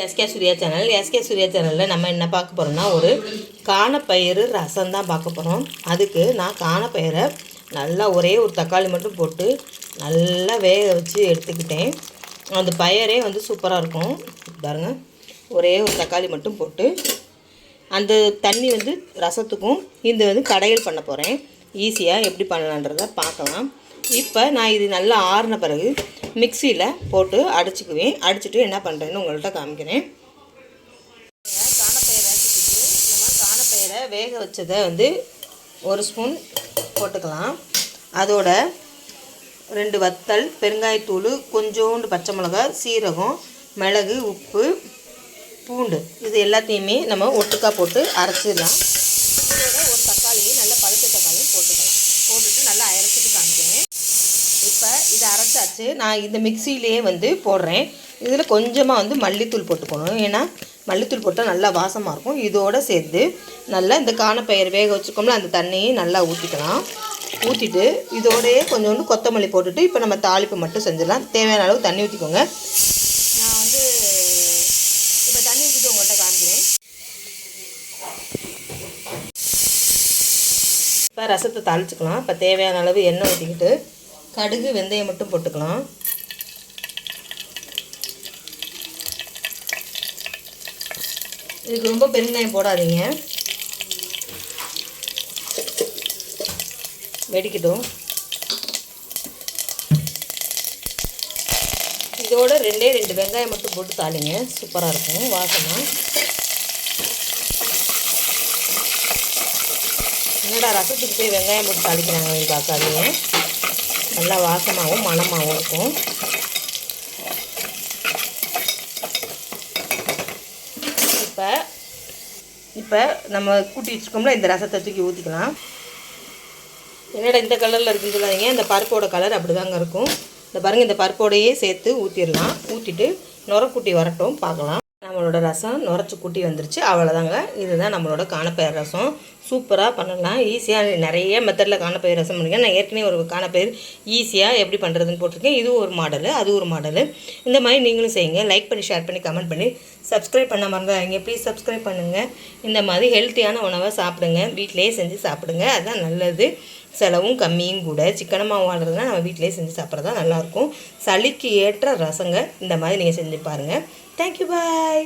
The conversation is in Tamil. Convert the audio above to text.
SK Surya channel SK Surya சேனலில் நம்ம என்ன பார்க்க போகிறோம்னா ஒரு காணப்பயிறு ரசம் தான் பார்க்க போகிறோம் அதுக்கு நான் காணப்பயிரை நல்லா ஒரே ஒரு தக்காளி மட்டும் போட்டு நல்லா வேக வச்சு எடுத்துக்கிட்டேன். அந்த பயரே வந்து சூப்பராக இருக்கும். பாருங்க. ஒரே ஒரு தக்காளி மட்டும் போட்டு அந்த தண்ணி வந்து ரசத்துக்கும் இந்த வந்து கடையில் பண்ண போகிறேன் ஈஸியாக எப்படி பண்ணலான்றதை பார்க்கலாம். இப்போ நான் இது நல்லா ஆறின பிறகு மிக்சியில் போட்டு அடிச்சுக்குவேன். அடிச்சுட்டு என்ன பண்ணுறேன்னு உங்கள்கிட்ட காமிக்கிறேன். காணப்பயிரை ரெசிபிக்கு நம்ம காணப்பயிரை வேக வச்சதை வந்து ஒரு ஸ்பூன் போட்டுக்கலாம். அதோட ரெண்டு வத்தல் பெருங்காயத்தூள் கொஞ்சோண்டு பச்சை மிளகாய் சீரகம் மிளகு உப்பு பூண்டு. இது எல்லாத்தையுமே நம்ம ஒட்டுக்கா போட்டு அரைச்சிடலாம். இதோட ஒரு தக்காளியும் நல்ல பழுத்த தக்காளியும் போட்டுக்கலாம். போட்டுட்டு நல்லா அரைச்சிட்டு காமிக்கிறேன். இப்போ இதை அரைச்சாச்சு. நான் இந்த மிக்சியிலேயே வந்து போடுறேன். இதில் கொஞ்சமாக வந்து மல்லித்தூள் போட்டுக்கணும். ஏன்னா மல்லித்தூள் போட்டால் நல்லா வாசமாக இருக்கும். இதோடு சேர்த்து நல்லா இந்த காணப்பயிர் வேக வச்சுருக்கோம்ல அந்த தண்ணியை நல்லா ஊற்றிக்கலாம் ஊற்றிட்டு இதோடயே கொஞ்சோண்டு கொத்தமல்லி போட்டுட்டு இப்போ நம்ம தாளிப்பு மட்டும் செஞ்சிடலாம். தேவையான அளவு தண்ணி ஊற்றிக்கோங்க நான் வந்து இப்போ தண்ணி ஊற்றிட்டு உங்கள்கிட்ட காமிக்கிறேன். இப்போ ரசத்தை தாளிச்சுக்கலாம். இப்போ தேவையான அளவு எண்ணெய் ஊற்றிக்கிட்டு கடுகு வெந்தயம் மட்டும் போட்டுக்கலாம். இதுக்கு ரொம்ப பெருங்காயம் போடாதீங்க. வெடிக்கட்டும். இதோட ரெண்டே ரெண்டு வெங்காயம் மட்டும் போட்டு தாளிங்க. சூப்பராக இருக்கும். வாசமாக என்னடா ரசத்துக்கு போய் வெங்காயம் போட்டு தாளிக்கிறாங்க பார்க்காதீங்க. நல்லா வாசமாகவும் மணமாகவும் இருக்கும். இப்போ இப்போ நம்ம கூட்டி வச்சுக்கோம்ல இந்த ரசத்தை தூக்கி ஊற்றிக்கலாம் என்னடா இந்த கலரில் இருக்குன்னு சொல்லாதீங்க. இந்த பருப்போட கலர் அப்படி தாங்க இருக்கும். இந்த பாருங்கள் இந்த பருப்போடையே சேர்த்து ஊற்றிடலாம் ஊற்றிட்டு நுரக்குட்டி வரட்டும் பார்க்கலாம். நம்மளோட ரசம் நுரைச்சி கூட்டி வந்துருச்சு. அவ்வளோதாங்க இதுதான் நம்மளோட காணப்பயிர் ரசம். சூப்பராக பண்ணலாம். ஈஸியாக நிறைய மெத்தடில் காணப்பயிர் ரசம் பண்ணுங்க நான் ஏற்கனவே ஒரு காணப்பயிர் ஈஸியாக எப்படி பண்ணுறதுன்னு போட்டிருக்கேன். இது ஒரு மாடலு அது ஒரு மாடலு இந்த மாதிரி நீங்களும் செய்யுங்க. லைக் பண்ணி ஷேர் பண்ணி கமெண்ட் பண்ணி சப்ஸ்கிரைப் பண்ண மறந்துடாதீங்க. ப்ளீஸ் சப்ஸ்கிரைப் பண்ணுங்கள் இந்த மாதிரி ஹெல்த்தியான உணவை சாப்பிடுங்க. வீட்டிலேயே செஞ்சு சாப்பிடுங்க. அதுதான் நல்லது. செலவும் கம்மியும் கூட. சிக்கன மாவு வாழ்றதுனா நம்ம வீட்டிலேயே செஞ்சு சாப்பிட்றதா நல்லாயிருக்கும். சளிக்கு ஏற்ற ரசங்க இந்த மாதிரி நீங்கள் செஞ்சு பாருங்கள் தேங்க்யூ பாய்